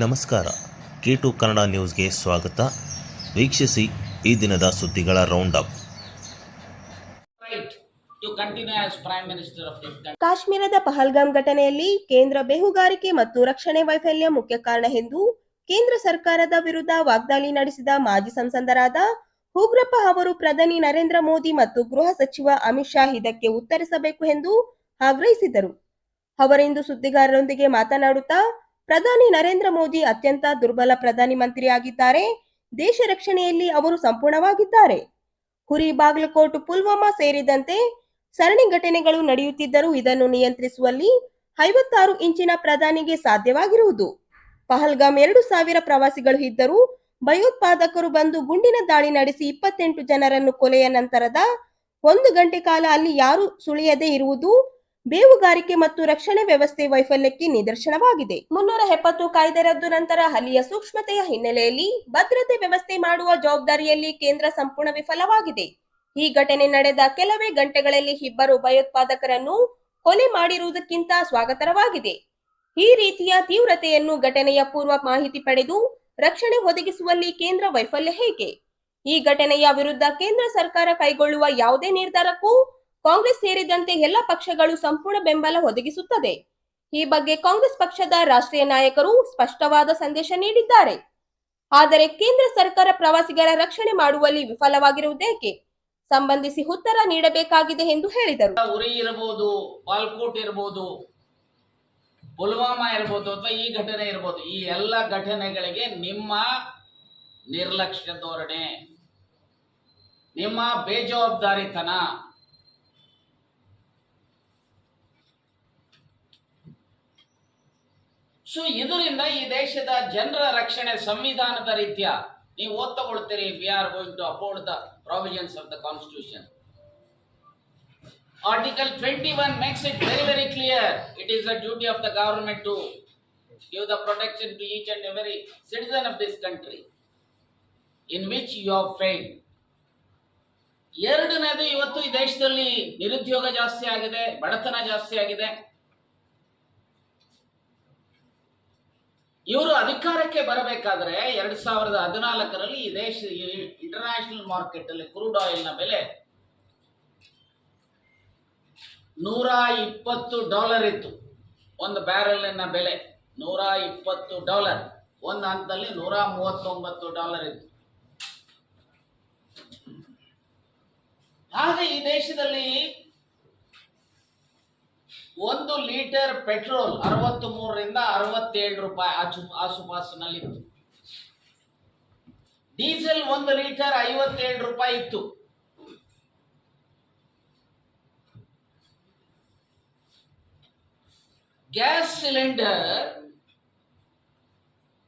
ನಮಸ್ಕಾರ. K to Kannada ನ್ಯೂಸ್ಗೆ ಸ್ವಾಗತ. ವೀಕ್ಷಿಸಿ ಈ ದಿನದ ಸುದ್ದಿಗಳ ರೌಂಡ್ ಅಪ್ ಕಾಶ್ಮೀರದ ಪಹಲ್ಗಾಮ್ ಘಟನೆಯಲ್ಲಿ ಕೇಂದ್ರ ಬೇಹುಗಾರಿಕೆ ಮತ್ತು ರಕ್ಷಣೆ ವೈಫಲ್ಯ ಮುಖ್ಯ ಕಾರಣ ಎಂದು ಕೇಂದ್ರ ಸರ್ಕಾರದ ವಿರುದ್ಧ ವಾಗ್ದಾಳಿ ನಡೆಸಿದ ಮಾಜಿ ಸಂಸದರಾದ ಉಗ್ರಪ್ಪ ಅವರು ಪ್ರಧಾನಿ ನರೇಂದ್ರ ಮೋದಿ ಮತ್ತು ಗೃಹ ಸಚಿವ ಅಮಿತ್ ಶಾ ಇದಕ್ಕೆ ಉತ್ತರಿಸಬೇಕು ಎಂದು ಆಗ್ರಹಿಸಿದರು. ಅವರಿಂದು ಸುದ್ದಿಗಾರರೊಂದಿಗೆ ಮಾತನಾಡುತ್ತಾ ಪ್ರಧಾನಿ ನರೇಂದ್ರ ಮೋದಿ ಅತ್ಯಂತ ದುರ್ಬಲ ಪ್ರಧಾನಿ ಮಂತ್ರಿಯಾಗಿದ್ದಾರೆ. ದೇಶ ರಕ್ಷಣೆಯಲ್ಲಿ ಅವರು ಸಂಪೂರ್ಣವಾಗಿದ್ದಾರೆ. ಹುರಿ ಬಾಗಲಕೋಟ್ ಪುಲ್ವಾಮಾ ಸೇರಿದಂತೆ ಸರಣಿ ಘಟನೆಗಳು ನಡೆಯುತ್ತಿದ್ದರೂ ಇದನ್ನು ನಿಯಂತ್ರಿಸುವಲ್ಲಿ ಐವತ್ತಾರು ಇಂಚಿನ ಪ್ರಧಾನಿಗೆ ಸಾಧ್ಯವಾಗಿರುವುದು. ಪಹಲ್ಗಾಮ್ ಎರಡು ಸಾವಿರ ಪ್ರವಾಸಿಗಳು ಇದ್ದರೂ ಭಯೋತ್ಪಾದಕರು ಬಂದು ಗುಂಡಿನ ದಾಳಿ ನಡೆಸಿ ಇಪ್ಪತ್ತೆಂಟು ಜನರನ್ನು ಕೊಲೆಯ ನಂತರದ ಒಂದು ಗಂಟೆ ಕಾಲ ಅಲ್ಲಿ ಯಾರು ಸುಳಿಯದೇ ಇರುವುದು ಬೇವುಗಾರಿಕೆ ಮತ್ತು ರಕ್ಷಣೆ ವ್ಯವಸ್ಥೆ ವೈಫಲ್ಯಕ್ಕೆ ನಿದರ್ಶನವಾಗಿದೆ. ಮುನ್ನೂರ ಎಪ್ಪತ್ತು ಕಾಯ್ದೆ ರದ್ದು ನಂತರ ಅಲ್ಲಿಯ ಸೂಕ್ಷ್ಮತೆಯ ಹಿನ್ನೆಲೆಯಲ್ಲಿ ಭದ್ರತೆ ವ್ಯವಸ್ಥೆ ಮಾಡುವ ಜವಾಬ್ದಾರಿಯಲ್ಲಿ ಕೇಂದ್ರ ಸಂಪೂರ್ಣ ವಿಫಲವಾಗಿದೆ. ಈ ಘಟನೆ ನಡೆದ ಕೆಲವೇ ಗಂಟೆಗಳಲ್ಲಿ ಇಬ್ಬರು ಭಯೋತ್ಪಾದಕರನ್ನು ಕೊಲೆ ಮಾಡಿರುವುದಕ್ಕಿಂತ ಸ್ವಾಗತರವಾಗಿದೆ. ಈ ರೀತಿಯ ತೀವ್ರತೆಯನ್ನು ಘಟನೆಯ ಪೂರ್ವ ಮಾಹಿತಿ ಪಡೆದು ರಕ್ಷಣೆ ಒದಗಿಸುವಲ್ಲಿ ಕೇಂದ್ರ ವೈಫಲ್ಯ ಹೇಗೆ? ಈ ಘಟನೆಯ ವಿರುದ್ಧ ಕೇಂದ್ರ ಸರ್ಕಾರ ಕೈಗೊಳ್ಳುವ ಯಾವುದೇ ನಿರ್ಧಾರಕ್ಕೂ ಕಾಂಗ್ರೆಸ್ ಸೇರಿದಂತೆ ಎಲ್ಲ ಪಕ್ಷಗಳು ಸಂಪೂರ್ಣ ಬೆಂಬಲ ಒದಗಿಸುತ್ತದೆ. ಈ ಬಗ್ಗೆ ಕಾಂಗ್ರೆಸ್ ಪಕ್ಷದ ರಾಷ್ಟ್ರೀಯ ನಾಯಕರು ಸ್ಪಷ್ಟವಾದ ಸಂದೇಶ ನೀಡಿದ್ದಾರೆ. ಆದರೆ ಕೇಂದ್ರ ಸರ್ಕಾರ ಪ್ರವಾಸಿಗರ ರಕ್ಷಣೆ ಮಾಡುವಲ್ಲಿ ವಿಫಲವಾಗಿರುವುದೇಕೆ? ಸಂಬಂಧಿಸಿ ಉತ್ತರ ನೀಡಬೇಕಾಗಿದೆ ಎಂದು ಹೇಳಿದರು. ಉರಿ ಇರಬಹುದು ಬಾಲ್ಕೋಟ್ ಇರಬಹುದು ಪುಲ್ವಾಮಾ ಇರಬಹುದು ಅಥವಾ ಈ ಘಟನೆ ಇರಬಹುದು ಈ ಎಲ್ಲ ಘಟನೆಗಳಿಗೆ ನಿಮ್ಮ ನಿರ್ಲಕ್ಷ್ಯ ಧೋರಣೆ, ನಿಮ್ಮ ಬೇಜವಾಬ್ದಾರಿತನ ಸೊ ಇದರಿಂದ ಈ ದೇಶದ ಜನರ ರಕ್ಷಣೆ ಸಂವಿಧಾನದ ರೀತಿಯ ನೀವು ಓದ್ತಗೊಳ್ತೀರಿ. We are going to uphold the provisions of the constitution article twenty one makes it very very clear it is the duty of the government to give the protection to each and every citizen of this country in which you are fame ಎರಡನೇದು ಇವತ್ತು ಈ ದೇಶದಲ್ಲಿ ನಿರುದ್ಯೋಗ ಜಾಸ್ತಿ ಆಗಿದೆ, ಬಡತನ ಜಾಸ್ತಿ ಆಗಿದೆ. ಇವರು ಅಧಿಕಾರಕ್ಕೆ ಬರಬೇಕಾದ್ರೆ ಎರಡ್ ಸಾವಿರದ ಹದಿನಾಲ್ಕರಲ್ಲಿ ಈ ದೇಶ ಇಂಟರ್ನ್ಯಾಷನಲ್ ಮಾರ್ಕೆಟ್ ಅಲ್ಲಿ ಕ್ರೂಡ್ ಆಯಿಲ್ನ ಬೆಲೆ ನೂರ ಇಪ್ಪತ್ತು ಡಾಲರ್ ಇತ್ತು. ಒಂದು ಬ್ಯಾರೆಲ್ನ ಬೆಲೆ ನೂರ ಇಪ್ಪತ್ತು ಡಾಲರ್ ಒಂದು ಹಂತದಲ್ಲಿ ನೂರ ಮೂವತ್ತೊಂಬತ್ತು ಡಾಲರ್ ಇತ್ತು. ಹಾಗೆ ಈ ದೇಶದಲ್ಲಿ ಒಂದು ಲೀಟರ್ ಪೆಟ್ರೋಲ್ ಅರವತ್ತು ಮೂರರಿಂದ ಅರವತ್ತೇಳು ರೂಪಾಯಿ ಆಚು ಆಸುಪಾಸಿನಲ್ಲಿತ್ತು ಡೀಸೆಲ್ ಒಂದು ಲೀಟರ್ ಐವತ್ತೇಳು ರೂಪಾಯಿ ಇತ್ತು. ಗ್ಯಾಸ್ ಸಿಲಿಂಡರ್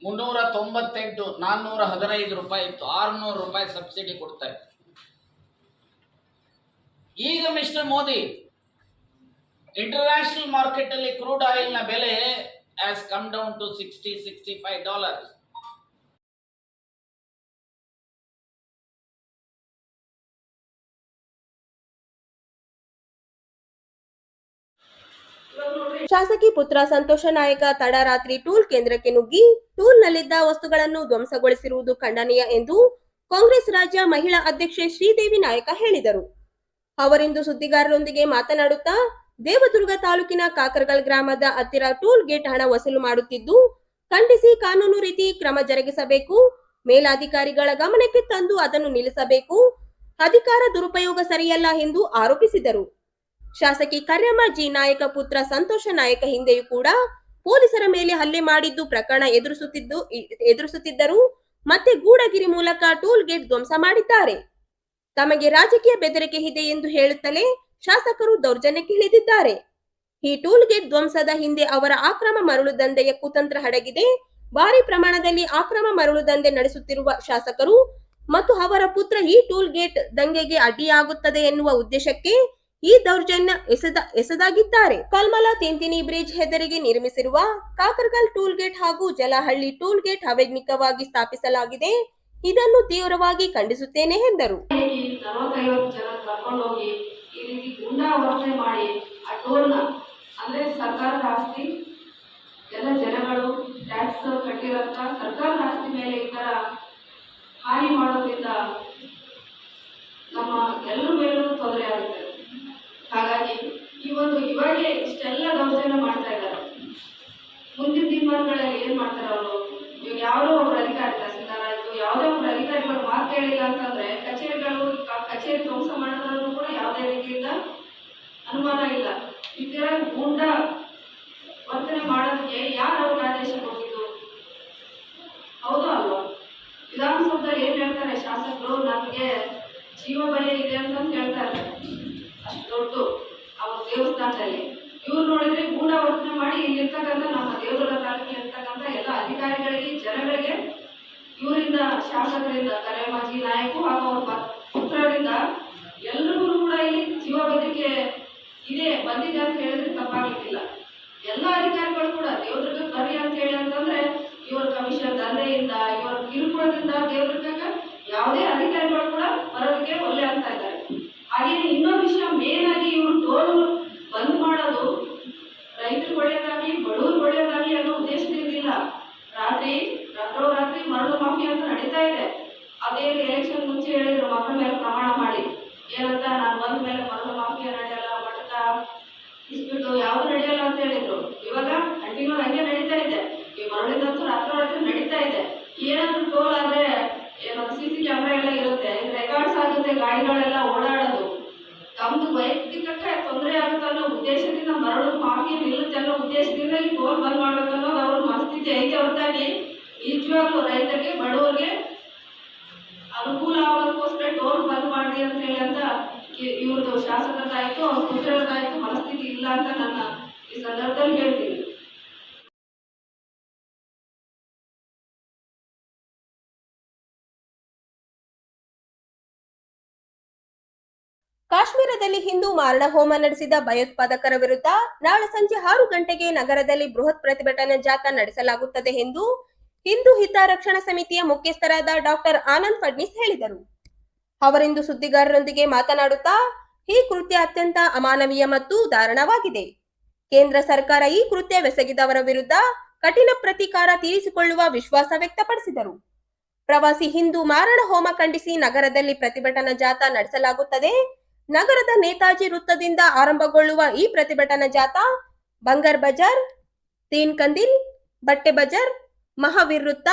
ಮುನ್ನೂರ ತೊಂಬತ್ತೆಂಟು, ನಾನ್ನೂರ ಹದಿನೈದು ರೂಪಾಯಿ ಇತ್ತು. ಆರುನೂರು ರೂಪಾಯಿ ಸಬ್ಸಿಡಿ ಕೊಡ್ತಾರೆ ಈಗ ಮಿಸ್ಟರ್ ಮೋದಿ ಇಂಟರ್ನ್ಯಾಷನಲ್ ಮಾರ್ಕೆಟ್ ಅಲ್ಲಿ ಕ್ರೂಡ್ ಆಯಿಲ್ನ ಬೆಲೆ has come down to sixty sixty five dollar ಶಾಸಕಿ ಪುತ್ರ ಸಂತೋಷ ನಾಯಕ ತಡರಾತ್ರಿ ಟೂಲ್ ಕೇಂದ್ರಕ್ಕೆ ನುಗ್ಗಿ, ಟೂಲ್ನಲ್ಲಿದ್ದ ವಸ್ತುಗಳನ್ನು ಧ್ವಂಸಗೊಳಿಸಿರುವುದು ಖಂಡನೀಯ ಎಂದು ಕಾಂಗ್ರೆಸ್ ರಾಜ್ಯ ಮಹಿಳಾ ಅಧ್ಯಕ್ಷೆ ಶ್ರೀದೇವಿ ನಾಯಕ ಹೇಳಿದರು. ಅವರಿಂದು ಸುದ್ದಿಗಾರರೊಂದಿಗೆ ಮಾತನಾಡುತ್ತಾ ದೇವದುರ್ಗ ತಾಲೂಕಿನ ಕಾಕರಗಲ್ ಗ್ರಾಮದ ಹತ್ತಿರ ಟೂಲ್ ಗೇಟ್ ಹಣ ವಸೂಲು ಮಾಡುತ್ತಿದ್ದು, ಖಂಡಿಸಿ ಕಾನೂನು ರೀತಿ ಕ್ರಮ ಜರುಗಿಸಬೇಕು. ಮೇಲಾಧಿಕಾರಿಗಳ ಗಮನಕ್ಕೆ ತಂದು ಅದನ್ನು ನಿಲ್ಲಿಸಬೇಕು. ಅಧಿಕಾರ ದುರುಪಯೋಗ ಸರಿಯಲ್ಲ ಎಂದು ಆರೋಪಿಸಿದರು. ಶಾಸಕಿ ಕರ್ಯಮ್ಮ ಜಿ ನಾಯಕ ಪುತ್ರ ಸಂತೋಷ ನಾಯಕ ಹಿಂದೆಯೂ ಕೂಡ ಪೊಲೀಸರ ಮೇಲೆ ಹಲ್ಲೆ ಮಾಡಿದ್ದು ಪ್ರಕರಣ ಎದುರಿಸುತ್ತಿದ್ದು ಎದುರಿಸುತ್ತಿದ್ದರು. ಮತ್ತೆ ಗೂಡಗಿರಿ ಮೂಲಕ ಟೋಲ್ ಗೇಟ್ ಧ್ವಂಸ ಮಾಡಿದ್ದಾರೆ. ತಮಗೆ ರಾಜಕೀಯ ಬೆದರಿಕೆ ಇದೆ ಎಂದು ಹೇಳುತ್ತಲೇ ಶಾಸಕರು ದೌರ್ಜನ್ಯಕ್ಕೆ ಇಳಿದಿದ್ದಾರೆ. ಈ ಟೂಲ್ ಗೇಟ್ ಧ್ವಂಸದ ಹಿಂದೆ ಅವರ ಆಕ್ರಮ ಮರಳು ದಂಧೆಯ ಕುತಂತ್ರ ಹಡಗಿದೆ. ಭಾರಿ ಪ್ರಮಾಣದಲ್ಲಿ ಆಕ್ರಮ ಮರಳು ದಂಧೆ ನಡೆಸುತ್ತಿರುವ ಶಾಸಕರು ಮತ್ತು ಅವರ ಪುತ್ರ ಈ ಟೂಲ್ ಗೇಟ್ ದಂಗೆಗೆ ಅಡ್ಡಿಯಾಗುತ್ತದೆ ಎನ್ನುವ ಉದ್ದೇಶಕ್ಕೆ ಈ ದೌರ್ಜನ್ಯ ಎಸೆದ, ಎಸೆದಾಗಿದ್ದಾರೆ. ಕಲ್ಮಲ ತಿಂತಿನಿ ಬ್ರಿಡ್ಜ್ ಹೆದರಿಗೆ ನಿರ್ಮಿಸಿರುವ ಕಾಕರ್ಗಲ್ ಟೂಲ್ ಗೇಟ್ ಹಾಗೂ ಜಲಹಳ್ಳಿ ಟೂಲ್ ಗೇಟ್ ಅವೈಜ್ಞಿಕವಾಗಿ ಸ್ಥಾಪಿಸಲಾಗಿದೆ. ಇದನ್ನು ತೀವ್ರವಾಗಿ ಖಂಡಿಸುತ್ತೇನೆ ಎಂದರು. ಈ ರೀತಿ ಗುಂಡಾ ಮಾಡಿ ಆ ಟೋಲ್ನ ಅಂದರೆ ಸರ್ಕಾರದ ಆಸ್ತಿ, ಎಲ್ಲ ಜನಗಳು ಟ್ಯಾಕ್ಸ್ ಕಟ್ಟಿರೋಂಥ ಸರ್ಕಾರದ ಆಸ್ತಿ ಮೇಲೆ ಈ ಥರ ಹಾನಿ ಮಾಡೋದ್ರಿಂದ ನಮ್ಮ ಎಲ್ಲರ ಮೇಲೂ ತೊಂದರೆ ಆಗುತ್ತೆ. ಹಾಗಾಗಿ ಈ ಒಂದು ಇವಾಗೇ ಇಷ್ಟೆಲ್ಲ ದೌರ್ಜನ್ಯ ಮಾಡ್ತಾ ಇದ್ದಾರೆ. ಮುಂದಿನ ದಿನಮಾನಗಳಲ್ಲಿ ಏನು ಮಾಡ್ತಾರೆ ಅವರು? ಇವಾಗ ಯಾವುದೋ ಒಬ್ಬರು ಅಧಿಕಾರಿ ತಹಸೀಲ್ದಾರ್ ಆಯ್ತು, ಯಾವುದೇ ಅಧಿಕಾರಿಗಳು ಮಾತು ಹೇಳಿಲ್ಲ ಅಂತಂದ್ರೆ ಕಚೇರಿಗಳು ಕಚೇರಿ ಧ್ವಂಸ ಮಾಡಿದ್ರು ಕೂಡ ಯಾವುದೇ ರೀತಿಯಿಂದ ಅನುಮಾನ ಇಲ್ಲ. ಇದರ ಗೂಂಡ ವರ್ತನೆ ಮಾಡೋದಕ್ಕೆ ಯಾರು ಅವ್ರಿಗೆ ಆದೇಶ ಕೊಟ್ಟಿದ್ದು? ಹೌದು ಅಲ್ವಾ? ವಿಧಾನಸೌಧದಲ್ಲಿ ಏನ್ ಹೇಳ್ತಾರೆ ಶಾಸಕರು? ನಮಗೆ ಜೀವ ಭಯ ಇದೆ ಅಂತ ಹೇಳ್ತಾರೆ ಅಷ್ಟು ದೊಡ್ಡ ಅವ್ರ ದೇವಸ್ಥಾನದಲ್ಲಿ. ಇವ್ರು ನೋಡಿದ್ರೆ ಗೂಢ ವರ್ತನೆ ಮಾಡಿ ಇಲ್ಲಿರ್ತಕ್ಕಂಥ ನಮ್ಮ ದೇವರ ತಾಲೂಕಿನಲ್ಲಿ ಇರ್ತಕ್ಕಂಥ ಎಲ್ಲ ಅಧಿಕಾರಿಗಳಿಗೆ, ಜನಗಳಿಗೆ ಇವರಿಂದ ಶಾಸಕರಿಂದ, ಕರೆಮಾಜಿ ನಾಯಕರು ಹಾಗೂ ಅವ್ರ ಪುತ್ರರಿಂದ ಎಲ್ರಿಗೂ ಕೂಡ ಇಲ್ಲಿ ಜೀವ ಬೆದರಿಕೆ ಇದೆ, ಬಂದಿದೆ ಅಂತ ಹೇಳಿದ್ರೆ ತಪ್ಪಾಗಲಿಕ್ಕಿಲ್ಲ. ಎಲ್ಲ ಅಧಿಕಾರಿಗಳು ಕೂಡ ದೇವ್ರಿಗೆ ಬರ್ರಿ ಅಂತ ಹೇಳಿ ಅಂತಂದ್ರೆ ಇವರ ಕಮಿಷನ್ ದಂಧೆಯಿಂದ, ಇವರ ಕಿರುಕುಳದಿಂದ ದೇವ್ರಿಗೆ ಯಾವುದೇ ಅಧಿಕಾರಿಗಳು ಕೂಡ ಬರೋದಕ್ಕೆ ಒಲ್ಲೆ ಅಂತ ಇದ್ದಾರೆ ಹಾಗೇನೆ ಇನ್ನೊಂದು ವಿಷಯ ಮೇನ್ ಆಗಿ ಇವರು ಟೋಲ್ ಬಂದ್ ಮಾಡೋದು ರೈತರಿಗೆ ಒಳ್ಳೇದಾಗ್ಲಿ ಬಡವ್ರಿಗೆ ಒಳ್ಳೇದಾಗ್ಲಿ ಅನ್ನೋ ಉದ್ದೇಶದಿಂದ ಇಲ್ಲ ರಾತ್ರಿ ರಾತ್ರೋರಾತ್ರಿ ಮರಳು ಮಾಫಿ ಅಂತ ನಡೀತಾ ಇದೆ ಅದೇನು ಎಲೆಕ್ಷನ್ ಮುಂಚೆ ಹೇಳಿದ್ರು ಮಕ್ಕಳ ಮೇಲೆ ಪ್ರಮಾಣ ಮಾಡಿ ಏನಂತ ನಾನು ಬಂದ ಮೇಲೆ ಮರಳು ಮಾಫಿಯಾ ನಡೆಯಲ್ಲ ಮಟಕ ಇಸ್ಬಿಟ್ಟು ಯಾವ್ದು ನಡೆಯಲ್ಲ ಅಂತ ಹೇಳಿದ್ರು ಇವಾಗ ಕಂಟಿನ್ಯೂ ಹಂಗೆ ನಡೀತಾ ಇದೆ ಈ ಮರಳಿದಂತೂ ರಾತ್ರೋರಾತ್ರಿ ನಡೀತಾ ಇದೆ ಏನಾದ್ರೂ ಟೋಲ್ ಆದ್ರೆ ಏನೋ ಸಿ ಸಿ ಕ್ಯಾಮ್ರಾ ಎಲ್ಲ ಇರುತ್ತೆ ರೆಕಾರ್ಡ್ಸ್ ಆಗುತ್ತೆ ಗಾಡಿಗಳೆಲ್ಲ ಓಡಾಡೋದು ತಮ್ದು ವೈಯಕ್ತಿಕಕ್ಕೆ ತೊಂದರೆ ಆಗುತ್ತೆ ಅನ್ನೋ ಉದ್ದೇಶದಿಂದ ಮರಳು ಮಾಫಿಯಾ ನಿಲ್ಲುತ್ತೆ ಅನ್ನೋ ಉದ್ದೇಶದಿಂದ ಈ ಟೋಲ್ ಬಂದ್ ಮಾಡ್ಬೇಕು ಅನ್ನೋದು ಅವ್ರ ಮನಸ್ಥಿತಿ ಐತೆ ಹೊರತಾಗಿ. ನಿಜವಾಗ್ಲೂ ರೈತರಿಗೆ, ಬಡವರಿಗೆ ಅನುಕೂಲ ಆಗೋದಕ್ಕೋಸ್ಕರ ಟೋಲ್ ಬಂದ್ ಮಾಡಿ ಅಂತ ಹೇಳಿ ಅಂತ ಇವ್ರದ್ದು ಶಾಸಕರದಾಯ್ತು, ಅವ್ರ ಪುತ್ರರದಾಯ್ತು ಮನಸ್ಥಿತಿ ಇಲ್ಲ ಅಂತ ನನ್ನ ಈ ಸಂದರ್ಭದಲ್ಲಿ ಹೇಳ್ತೀನಿ. ಕಾಶ್ಮೀರದಲ್ಲಿ ಹಿಂದೂ ಮಾರಣ ಹೋಮ ನಡೆಸಿದ ಭಯೋತ್ಪಾದಕರ ವಿರುದ್ಧ ನಾಳೆ ಸಂಜೆ ಆರು ಗಂಟೆಗೆ ನಗರದಲ್ಲಿ ಬೃಹತ್ ಪ್ರತಿಭಟನಾ ಜಾಥಾ ನಡೆಸಲಾಗುತ್ತದೆ ಎಂದು ಹಿಂದೂ ಹಿತರಕ್ಷಣಾ ಸಮಿತಿಯ ಮುಖ್ಯಸ್ಥರಾದ ಡಾಕ್ಟರ್ ಆನಂದ್ ಫಡ್ನಿಸ್ ಹೇಳಿದರು. ಅವರಿಂದು ಸುದ್ದಿಗಾರರೊಂದಿಗೆ ಮಾತನಾಡುತ್ತಾ, ಈ ಕೃತ್ಯ ಅತ್ಯಂತ ಅಮಾನವೀಯ ಮತ್ತು ದಾರುಣವಾಗಿದೆ ಕೇಂದ್ರ ಸರ್ಕಾರ ಈ ಕೃತ್ಯವೆಸಗಿದವರ ವಿರುದ್ಧ ಕಠಿಣ ಪ್ರತೀಕಾರ ತೀರಿಸಿಕೊಳ್ಳುವ ವಿಶ್ವಾಸ ವ್ಯಕ್ತಪಡಿಸಿದರು. ಪ್ರವಾಸಿ ಹಿಂದೂ ಮಾರಣ ಹೋಮ ಖಂಡಿಸಿ ನಗರದಲ್ಲಿ ಪ್ರತಿಭಟನಾ ಜಾಥಾ ನಡೆಸಲಾಗುತ್ತದೆ. ನಗರದ ನೇತಾಜಿ ವೃತ್ತದಿಂದ ಆರಂಭಗೊಳ್ಳುವ ಈ ಪ್ರತಿಭಟನಾ ಜಾಥಾ, ಬಂಗರ್ ಬಜಾರ್, ತೀನ್ ಕಂದಿಲ್, ಬಟ್ಟೆ ಬಜಾರ್ ಮಹಾವೀರ್ ವೃತ್ತ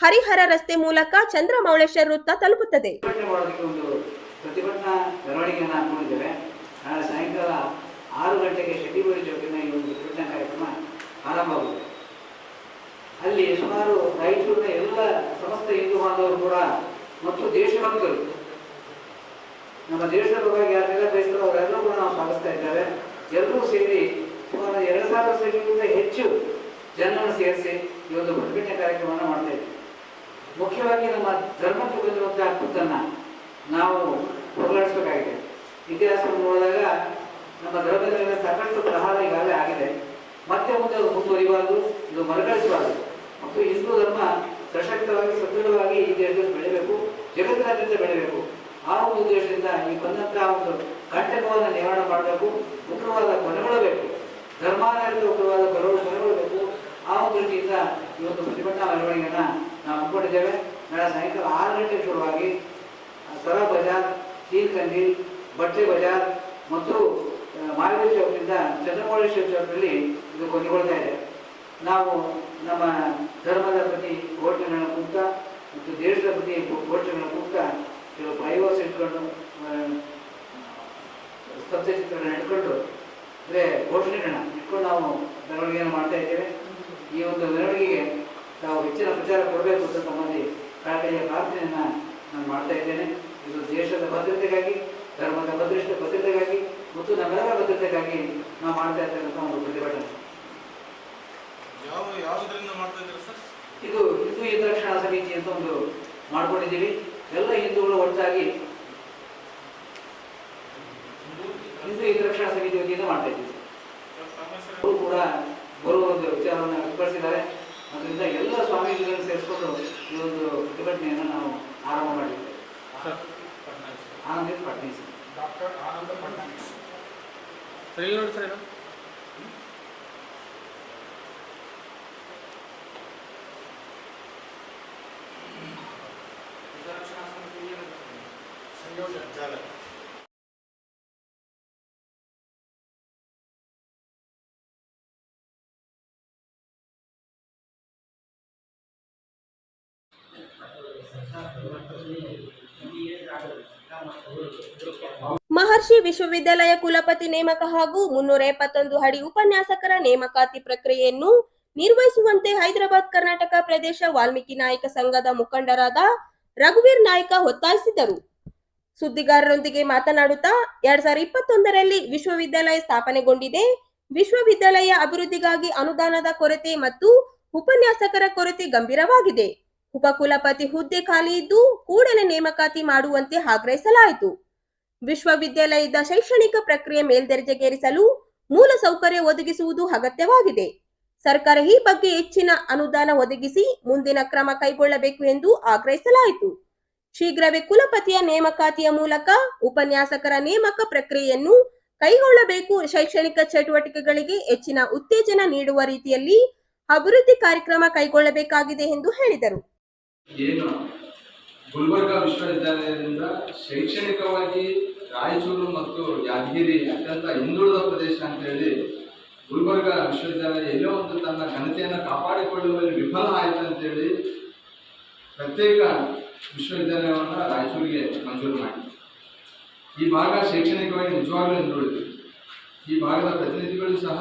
ಹರಿಹರ ರಸ್ತೆ ಮೂಲಕ ಚಂದ್ರಮೌಳೇಶ್ವರ ವೃತ್ತ ತಲುಪುತ್ತದೆ. ಈ ಒಂದು ಪ್ರತಿಭಟನಾ ಕಾರ್ಯಕ್ರಮ ಅಲ್ಲಿ ಸುಮಾರು ರಾಯಚೂರಿನ ಎಲ್ಲ ಸಮಸ್ತ ಹಿಂದೂ ಬಾಂಧವರು ಕೂಡ ಮತ್ತು ದೇಶಭಕ್ತರು ನಮ್ಮ ದೇಶದ ಪರವಾಗಿ ಯಾರೆಲ್ಲ ಬಯಸ್ತಾರೋ ಅವರೆಲ್ಲರೂ ಕೂಡ ನಾವು ಭಾವಿಸ್ತಾ ಇದ್ದೇವೆ. ಎಲ್ಲರೂ ಸೇರಿ ಸುಮಾರು ಎರಡು ಸಾವಿರ ಸಂಖ್ಯೆಗಿಂತ ಹೆಚ್ಚು ಜನರನ್ನು ಸೇರಿಸಿ ಈ ಒಂದು ಪ್ರತಿಭಟನೆ ಕಾರ್ಯಕ್ರಮವನ್ನು ಮಾಡ್ತಾ ಇದ್ದೀವಿ. ಮುಖ್ಯವಾಗಿ ನಮ್ಮ ಧರ್ಮಕ್ಕೆ ಬಂದಿರುವಂತಹ ಕುತ್ತನ್ನ ನಾವು ಹೋಗಲಾಡಿಸಬೇಕಾಗಿದೆ. ಇತಿಹಾಸವನ್ನು ನೋಡಿದಾಗ ನಮ್ಮ ಧರ್ಮದಲ್ಲಿ ಸಾಕಷ್ಟು ಪ್ರಹಾರ ಈಗಾಗಲೇ ಆಗಿದೆ. ಮತ್ತೆ ಮುಂದೆ ಅದು ಮುಂದುವರಿಬಾರದು, ಇದು ಮರುಕಳಿಸಬಾರದು. ಮತ್ತು ಹಿಂದೂ ಧರ್ಮ ಸಶಕ್ತವಾಗಿ, ಸದೃಢವಾಗಿ ಈ ದೇಶದಲ್ಲಿ ಬೆಳೆಯಬೇಕು ಜಗತ್ತಿನಾದ್ಯಂತ ಬೆಳಿಬೇಕು. ಆ ಉದ್ದೇಶದಿಂದ ಈ ಬಂದಂತಹ ಒಂದು ಕಂಟಕವನ್ನು ನಿವಾರಣೆ ಮಾಡಬೇಕು, ಉಗ್ರವಾದ ಕೊನೆಗೊಳ್ಳಬೇಕು ಧರ್ಮಾಧಾರಿತ ಉಗ್ರವಾದ ಕೊನೆಗಳು, ಕೊನೆಗೊಳ್ಳಬೇಕು. ಆ ಒಂದು ದೃಷ್ಟಿಯಿಂದ ಈ ಒಂದು ಪ್ರತಿಭಟನಾ ಮೆರವಣಿಗೆಯನ್ನು ನಾವು ಹಮ್ಮಿಕೊಂಡಿದ್ದೇವೆ. ನಾಳೆ ಸಾಯಂಕಾಲ ಆರು ಗಂಟೆ ಶುರುವಾಗಿ ಸರ ಬಜಾರ್ ತೀರ್ ಕಂದೀಲ್ ಬಟ್ಟೆ ಬಜಾರ್ ಮತ್ತು ಮಾರುತಿ ಚೌಕದಿಂದ ಚಂದ್ರಮೌಳೇಶ್ವರ ಚೌಕದಲ್ಲಿ ಇದು ಕೊನೆಗೊಳ್ತಾ ಇದೆ. ನಾವು ನಮ್ಮ ಧರ್ಮದ ಪ್ರತಿ ಘೋಷಣೆಗಳ ಮುಕ್ತ ಮತ್ತು ದೇಶದ ಪ್ರತಿ ಘೋಷಣೆಗಳ ಮುಕ್ತ ಕೆಲವು ಪ್ರಯೋಗ ಇಟ್ಕೊಂಡು ಸ್ತಬ್ಧ ಚಿತ್ರಗಳನ್ನ ಇಟ್ಕೊಂಡು ಅಂದರೆ ಘೋಷಣೆಗಳನ್ನ ಇಟ್ಕೊಂಡು ನಾವು ಮೆರವಣಿಗೆಯನ್ನು ಮಾಡ್ತಾ ಇದ್ದೇವೆ. ಈ ಒಂದು ಮೆರವಣಿಗೆಗೆ ನಾವು ಹೆಚ್ಚಿನ ಪ್ರಚಾರ ಕೊಡಬೇಕು ಅಂತ ತಮ್ಮಲ್ಲಿ ಕಳಕಳಿಯ ಪ್ರಾರ್ಥನೆಯನ್ನು ನಾನು ಮಾಡ್ತಾ ಇದ್ದೇನೆ. ಇದು ದೇಶದ ಭದ್ರತೆಗಾಗಿ ಧರ್ಮದ ಭದ್ರತೆ ಭದ್ರತೆಗಾಗಿ ಮತ್ತು ನಮ್ಮೆಲ್ಲರ ಭದ್ರತೆಗಾಗಿ ನಾವು ಮಾಡ್ತಾ ಇರ್ತಕ್ಕಂಥ ಒಂದು ಪ್ರತಿಭಟನೆ. ಯಾವ ಯಾವುದರಿಂದ ಮಾಡ್ತಾ ಇದ್ದೀರಾ ಸರ್? ಇದು ಹಿಂದೂ ಹಿತರಕ್ಷಣಾ ಸಮಿತಿ ಅಂತ ಒಂದು ಮಾಡ್ಕೊಂಡಿದ್ದೀವಿ. ಎಲ್ಲ ಹಿಂದೂಗಳು ಒಟ್ಟಾಗಿ ಹಿಂದೂ ಹಿತರಕ್ಷಣಾ ಸಮಿತಿ ವತಿಯಿಂದ ಮಾಡ್ತಾ ಇದ್ದೀವಿ. ಅವರು ಕೂಡ ಬರುವ ಒಂದು ವಿಚಾರವನ್ನು ವ್ಯಕ್ತಪಡಿಸಿದ್ದಾರೆ. ಅದರಿಂದ ಎಲ್ಲ ಸ್ವಾಮೀಜಿಗಳನ್ನು ಸೇರಿಸ್ಕೊಂಡು ಈ ಒಂದು ಪ್ರತಿಭಟನೆಯನ್ನು ನಾವು ಆರಂಭ ಮಾಡಿದ್ದೇವೆ. ಆನಂದ್ ಫಡ್ನೀಸ್ ಡಾಕ್ಟರ್ ಆನಂದ ಪಟ್ನೀಸ್ ಸರಿ. ನೋಡಿ ಸರ್ ಮಹರ್ಷಿ ವಿಶ್ವವಿದ್ಯಾಲಯ ಕುಲಪತಿ ನೇಮಕ ಹಾಗೂ ಮುನ್ನೂರ ಎಪ್ಪತ್ತೊಂದು ಅಡಿ ಉಪನ್ಯಾಸಕರ ನೇಮಕಾತಿ ಪ್ರಕ್ರಿಯೆಯನ್ನು ನಿರ್ವಹಿಸುವಂತೆ ಹೈದರಾಬಾದ್ ಕರ್ನಾಟಕ ಪ್ರದೇಶ ವಾಲ್ಮೀಕಿ ನಾಯಕ ಸಂಘದ ಮುಖಂಡರಾದ ರಘುವೀರ್ ನಾಯ್ಕ ಒತ್ತಾಯಿಸಿದರು. ಸುದ್ದಿಗಾರರೊಂದಿಗೆ ಮಾತನಾಡುತ್ತಾ ಎರಡ್ ಸಾವಿರದ ಇಪ್ಪತ್ತೊಂದರಲ್ಲಿ ವಿಶ್ವವಿದ್ಯಾಲಯ ಸ್ಥಾಪನೆಗೊಂಡಿದೆ. ವಿಶ್ವವಿದ್ಯಾಲಯ ಅಭಿವೃದ್ಧಿಗಾಗಿ ಅನುದಾನದ ಕೊರತೆ ಮತ್ತು ಉಪನ್ಯಾಸಕರ ಕೊರತೆ ಗಂಭೀರವಾಗಿದೆ. ಉಪಕುಲಪತಿ ಹುದ್ದೆ ಖಾಲಿ ಇದ್ದು ಕೂಡಲೇ ನೇಮಕಾತಿ ಮಾಡುವಂತೆ ಆಗ್ರಹಿಸಲಾಯಿತು. ವಿಶ್ವವಿದ್ಯಾಲಯದ ಶೈಕ್ಷಣಿಕ ಪ್ರಕ್ರಿಯೆ ಮೇಲ್ದರ್ಜೆಗೇರಿಸಲು ಮೂಲ ಸೌಕರ್ಯ ಒದಗಿಸುವುದು ಅಗತ್ಯವಾಗಿದೆ. ಸರ್ಕಾರ ಈ ಬಗ್ಗೆ ಹೆಚ್ಚಿನ ಅನುದಾನ ಒದಗಿಸಿ ಮುಂದಿನ ಕ್ರಮ ಕೈಗೊಳ್ಳಬೇಕು ಎಂದು ಆಗ್ರಹಿಸಲಾಯಿತು. ಶೀಘ್ರವೇ ಕುಲಪತಿಯ ನೇಮಕಾತಿಯ ಮೂಲಕ ಉಪನ್ಯಾಸಕರ ನೇಮಕ ಪ್ರಕ್ರಿಯೆಯನ್ನು ಕೈಗೊಳ್ಳಬೇಕು. ಶೈಕ್ಷಣಿಕ ಚಟುವಟಿಕೆಗಳಿಗೆ ಹೆಚ್ಚಿನ ಉತ್ತೇಜನ ನೀಡುವ ರೀತಿಯಲ್ಲಿ ಅಭಿವೃದ್ಧಿ ಕಾರ್ಯಕ್ರಮ ಕೈಗೊಳ್ಳಬೇಕಾಗಿದೆ ಎಂದು ಹೇಳಿದರು. ಗುಲ್ಬರ್ಗ ವಿಶ್ವವಿದ್ಯಾಲಯದಿಂದ ಶೈಕ್ಷಣಿಕವಾಗಿ ರಾಯಚೂರು ಮತ್ತು ಯಾದಗಿರಿ ಅತ್ಯಂತ ಹಿಂದುಳಿದ ಪ್ರದೇಶ ಅಂತ ಹೇಳಿ ಗುಲ್ಬರ್ಗ ವಿಶ್ವವಿದ್ಯಾಲಯ ಎಲ್ಲೋ ಒಂದು ತನ್ನ ಘನತೆಯನ್ನು ಕಾಪಾಡಿಕೊಳ್ಳುವಲ್ಲಿ ವಿಫಲ ಆಯಿತು ಅಂತೇಳಿ ಪ್ರತ್ಯೇಕ ವಿಶ್ವವಿದ್ಯಾಲಯವನ್ನು ರಾಯಚೂರಿಗೆ ಮಂಜೂರು ಮಾಡಿ ಈ ಭಾಗ ಶೈಕ್ಷಣಿಕವಾಗಿ ನಿಜವಾಗಲೂ ಹಿಂದುಳಿದಿದೆ ಈ ಭಾಗದ ಪ್ರತಿನಿಧಿಗಳು ಸಹ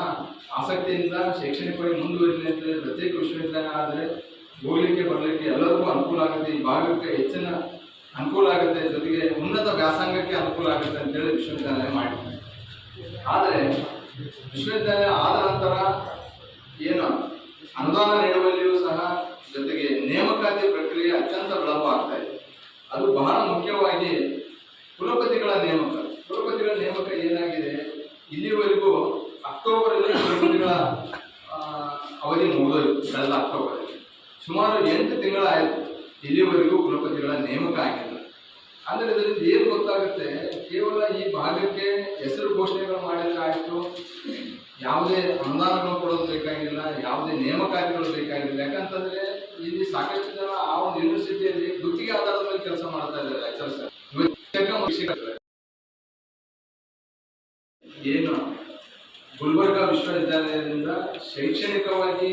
ಆಸಕ್ತಿಯಿಂದ ಶೈಕ್ಷಣಿಕವಾಗಿ ಮುಂದುವರಿಲಿ ಹೇಳಿ ಪ್ರತ್ಯೇಕ ವಿಶ್ವವಿದ್ಯಾಲಯ ಆದರೆ ಹೋಗಲಿಕ್ಕೆ ಬರಲಿಕ್ಕೆ ಎಲ್ಲರಿಗೂ ಅನುಕೂಲ ಆಗುತ್ತೆ. ಈ ಭಾಗಕ್ಕೆ ಹೆಚ್ಚಿನ ಅನುಕೂಲ ಆಗುತ್ತೆ. ಜೊತೆಗೆ ಉನ್ನತ ವ್ಯಾಸಂಗಕ್ಕೆ ಅನುಕೂಲ ಆಗುತ್ತೆ ಅಂತೇಳಿ ವಿಶ್ವವಿದ್ಯಾಲಯ ಮಾಡಿ ಆದರೆ ವಿಶ್ವವಿದ್ಯಾಲಯ ಆದ ನಂತರ ಏನು ಅನುದಾನ ನೀಡುವಲ್ಲಿಯೂ ಸಹ ಜೊತೆಗೆ ನೇಮಕಾತಿ ಪ್ರಕ್ರಿಯೆ ಅತ್ಯಂತ ವಿಳಂಬ ಆಗ್ತಾ ಇದೆ. ಅದು ಬಹಳ ಮುಖ್ಯವಾಗಿ ಕುಲಪತಿಗಳ ನೇಮಕ. ಕುಲಪತಿಗಳ ನೇಮಕ ಏನಾಗಿದೆ? ಇಲ್ಲಿವರೆಗೂ ಅಕ್ಟೋಬರಲ್ಲಿ ಕುಲಪತಿಗಳ ಅವಧಿ ಮುಗಿದೋಯ್ತು. ಕಳೆದ ಅಕ್ಟೋಬರಲ್ಲಿ ಸುಮಾರು ಎಂಟು ತಿಂಗಳಾಯಿತು ಇಲ್ಲಿವರೆಗೂ ಕುಲಪತಿಗಳ ನೇಮಕ ಆಗಿಲ್ಲ. ಅಂದರೆ ಇದರಿಂದ ಏನು ಗೊತ್ತಾಗುತ್ತೆ? ಕೇವಲ ಈ ಭಾಗಕ್ಕೆ ಹೆಸರು ಘೋಷಣೆಗಳು ಮಾಡಿದ್ರೆ ಆಯಿತು. ಯಾವುದೇ ಅನುದಾನಗಳು ಕೊಡೋದು ಬೇಕಾಗಿಲ್ಲ, ಯಾವುದೇ ನೇಮಕಾತಿಗಳು ಬೇಕಾಗಿಲ್ಲ. ಯಾಕಂತಂದ್ರೆ ಇಲ್ಲಿ ಸಾಕಷ್ಟು ಜನ ಆ ಒಂದು ಯೂನಿವರ್ಸಿಟಿಯಲ್ಲಿ ಗುತ್ತಿಗೆ ಆಧಾರದ ಮೇಲೆ ಕೆಲಸ ಮಾಡ್ತಾ ಇದ್ದಾರೆ ಲೆಕ್ಚರ್ಸ್ ಏನು ಗುಲ್ಬರ್ಗ ವಿಶ್ವವಿದ್ಯಾಲಯದಿಂದ ಶೈಕ್ಷಣಿಕವಾಗಿ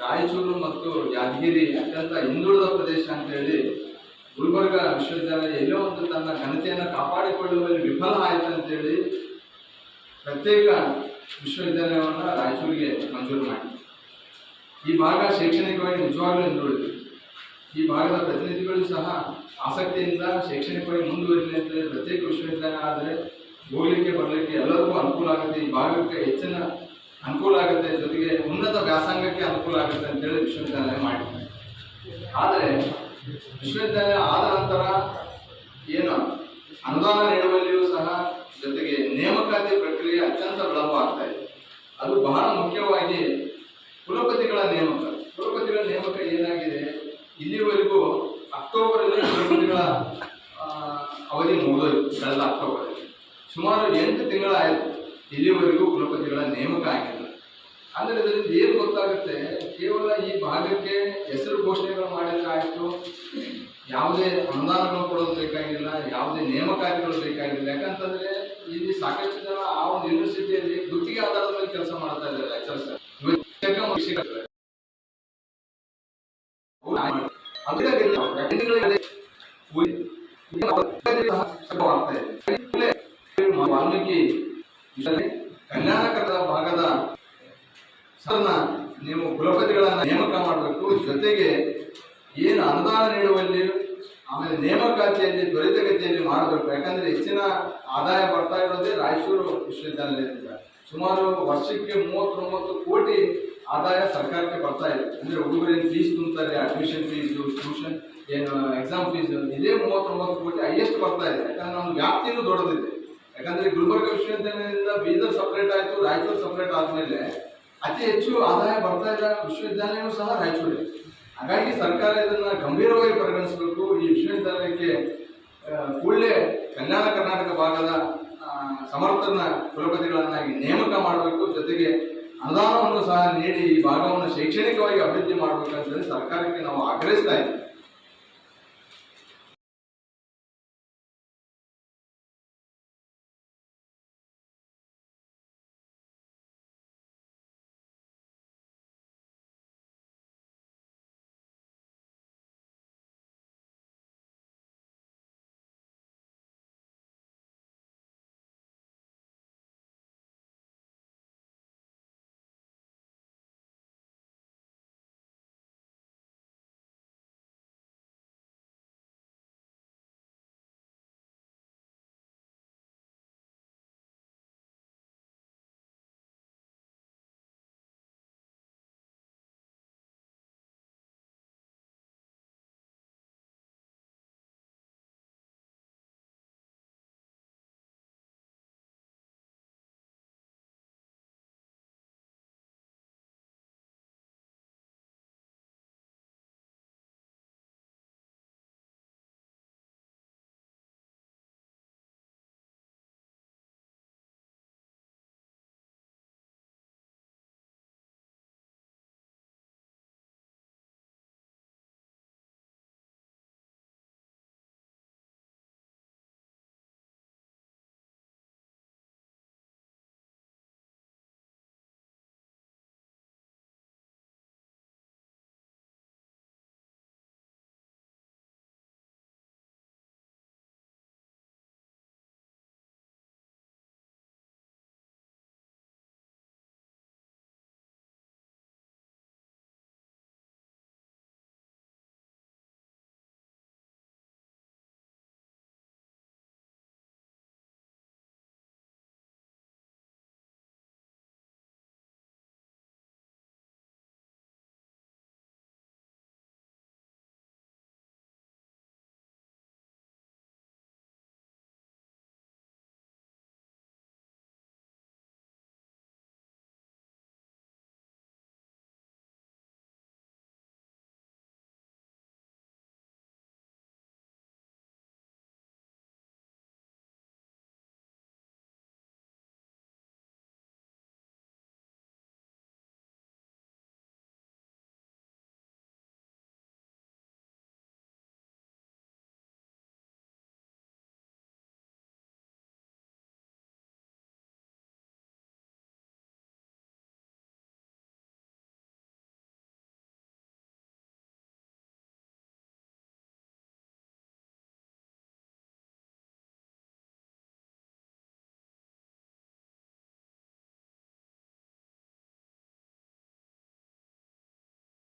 ರಾಯಚೂರು ಮತ್ತು ಯಾದಗಿರಿ ಅತ್ಯಂತ ಹಿಂದುಳಿದ ಪ್ರದೇಶ ಅಂತ ಹೇಳಿ ಗುಲ್ಬರ್ಗ ವಿಶ್ವವಿದ್ಯಾಲಯ ಎಲ್ಲೋ ಒಂದು ತನ್ನ ಘನತೆಯನ್ನು ಕಾಪಾಡಿಕೊಳ್ಳುವಲ್ಲಿ ವಿಫಲ ಆಯಿತು ಅಂತೇಳಿ ಪ್ರತ್ಯೇಕ ವಿಶ್ವವಿದ್ಯಾಲಯವನ್ನು ರಾಯಚೂರಿಗೆ ಮಂಜೂರು ಮಾಡಿ ಈ ಭಾಗ ಶೈಕ್ಷಣಿಕವಾಗಿ ನಿಜವಾಗಲೂ ಹಿಂದುಳಿದಿದೆ ಈ ಭಾಗದ ಪ್ರತಿನಿಧಿಗಳು ಸಹ ಆಸಕ್ತಿಯಿಂದ ಶೈಕ್ಷಣಿಕವಾಗಿ ಮುಂದುವರಿಲಿ ಅಂತ ಪ್ರತ್ಯೇಕ ವಿಶ್ವವಿದ್ಯಾಲಯ ಆದರೆ ಹೋಗ್ಲಿಕ್ಕೆ ಬರಲಿಕ್ಕೆ ಎಲ್ಲರಿಗೂ ಅನುಕೂಲ ಆಗುತ್ತೆ. ಈ ಭಾಗಕ್ಕೆ ಹೆಚ್ಚಿನ ಅನುಕೂಲ ಆಗುತ್ತೆ. ಜೊತೆಗೆ ಉನ್ನತ ವ್ಯಾಸಂಗಕ್ಕೆ ಅನುಕೂಲ ಆಗುತ್ತೆ ಅಂತೇಳಿ ವಿಶ್ವವಿದ್ಯಾಲಯ ಮಾಡಿ ಆದರೆ ವಿಶ್ವವಿದ್ಯಾಲಯ ಆದ ನಂತರ ಏನು ಅನುದಾನ ನೀಡುವಲ್ಲಿಯೂ ಸಹ ಜೊತೆಗೆ ನೇಮಕಾತಿ ಪ್ರಕ್ರಿಯೆ ಅತ್ಯಂತ ವಿಳಂಬ ಆಗ್ತಾ ಇದೆ. ಅದು ಬಹಳ ಮುಖ್ಯವಾಗಿ ಕುಲಪತಿಗಳ ನೇಮಕ. ಕುಲಪತಿಗಳ ನೇಮಕ ಏನಾಗಿದೆ? ಇಲ್ಲಿವರೆಗೂ ಅಕ್ಟೋಬರಲ್ಲಿ ಕುಲಪತಿಗಳ ಅವಧಿ ಮುಗಿದೋಯ್ತು. ಕಳೆದ ಅಕ್ಟೋಬರಲ್ಲಿ ಸುಮಾರು ಎಂಟು ತಿಂಗಳಾಯಿತು ಇಲ್ಲಿವರೆಗೂ ಕುಲಪತಿಗಳ ನೇಮಕ ಆಗಿಲ್ಲ. ಅಂದರೆ ಇದರಿಂದ ಏನು ಗೊತ್ತಾಗುತ್ತೆ? ಕೇವಲ ಈ ಭಾಗಕ್ಕೆ ಹೆಸರು ಘೋಷಣೆಗಳು ಮಾಡಿದ್ರೆ ಆಯಿತು ಯಾವುದೇ ಅನುದಾನಗಳು ಕೊಡೋದು ಬೇಕಾಗಿಲ್ಲ. ಯಾವುದೇ ನೇಮಕಾತಿಗಳು ಬೇಕಾಗಿಲ್ಲ. ಯಾಕಂತಂದ್ರೆ ಇಲ್ಲಿ ಸಾಕಷ್ಟು ಜನ ಆ ಒಂದು ಯೂನಿವರ್ಸಿಟಿಯಲ್ಲಿ ಗುತ್ತಿಗೆ ಆಧಾರದ ಮೇಲೆ ಕೆಲಸ ಮಾಡ್ತಾ ಇದ್ದಾರೆ ಲೆಕ್ಚರ್ಸ್ ವಾಲ್ಮೀಕಿ ಕಲ್ಯಾಣಕರದ ಭಾಗದ ಸರ್ನ ನೀವು ಕುಲಪತಿಗಳನ್ನ ನೇಮಕ ಮಾಡಬೇಕು. ಜೊತೆಗೆ ಏನು ಅನುದಾನ ನೀಡುವಲ್ಲಿ ಆಮೇಲೆ ನೇಮಕಾತಿಯಲ್ಲಿ ತ್ವರಿತಗತಿಯಲ್ಲಿ ಮಾಡಬೇಕು. ಯಾಕಂದ್ರೆ ಹೆಚ್ಚಿನ ಆದಾಯ ಬರ್ತಾ ಇರೋದೇ ರಾಯಚೂರು ವಿಶ್ವವಿದ್ಯಾನಿಲಯದಿಂದ ಸುಮಾರು ವರ್ಷಕ್ಕೆ ಮೂವತ್ತೊಂಬತ್ತು ಕೋಟಿ ಆದಾಯ ಸರ್ಕಾರಕ್ಕೆ ಬರ್ತಾ ಇದೆ. ಅಂದ್ರೆ ಹುಡುಗರೇನು ಫೀಸ್ ತುಂಬ್ತಾರೆ ಅಡ್ಮಿಷನ್ ಫೀಸು ಟ್ಯೂಷನ್ ಏನು ಎಕ್ಸಾಮ್ ಫೀಸು ಇದೇ ಮೂವತ್ತೊಂಬತ್ತು ಕೋಟಿ ಹೈಯೆಸ್ಟ್ ಬರ್ತಾ ಇದೆ. ಯಾಕಂದ್ರೆ ನಮ್ಮ ವ್ಯಾಪ್ತಿನೂ ದೊಡ್ಡದಿದೆ. ಯಾಕಂದ್ರೆ ಗುಲ್ಬರ್ಗ ವಿಶ್ವವಿದ್ಯಾಲಯದಿಂದ ಬೀದರ್ ಸಪ್ರೇಟ್ ಆಯಿತು, ರಾಯಚೂರು ಸಪ್ರೇಟ್ ಆದಮೇಲೆ ಅತಿ ಹೆಚ್ಚು ಆದಾಯ ಬರ್ತಾ ಇದ್ದ ವಿಶ್ವವಿದ್ಯಾಲಯವೂ ಸಹ ರಾಯಚೂರೇ. ಹಾಗಾಗಿ ಸರ್ಕಾರ ಇದನ್ನ ಗಂಭೀರವಾಗಿ ಪರಿಗಣಿಸಬೇಕು. ಈ ವಿಶ್ವವಿದ್ಯಾಲಯಕ್ಕೆ ಕೂಡಲೇ ಕಲ್ಯಾಣ ಕರ್ನಾಟಕ ಭಾಗದ ಸಮರ್ಥನ ಕುಲಪತಿಗಳನ್ನಾಗಿ ನೇಮಕ ಮಾಡಬೇಕು. ಜೊತೆಗೆ ಅನುದಾನವನ್ನು ಸಹ ನೀಡಿ ಈ ಭಾಗವನ್ನು ಶೈಕ್ಷಣಿಕವಾಗಿ ಅಭಿವೃದ್ಧಿ ಮಾಡಬೇಕಂತೇಳಿ ಸರ್ಕಾರಕ್ಕೆ ನಾವು ಆಗ್ರಹಿಸ್ತಾ ಇದ್ದೀವಿ.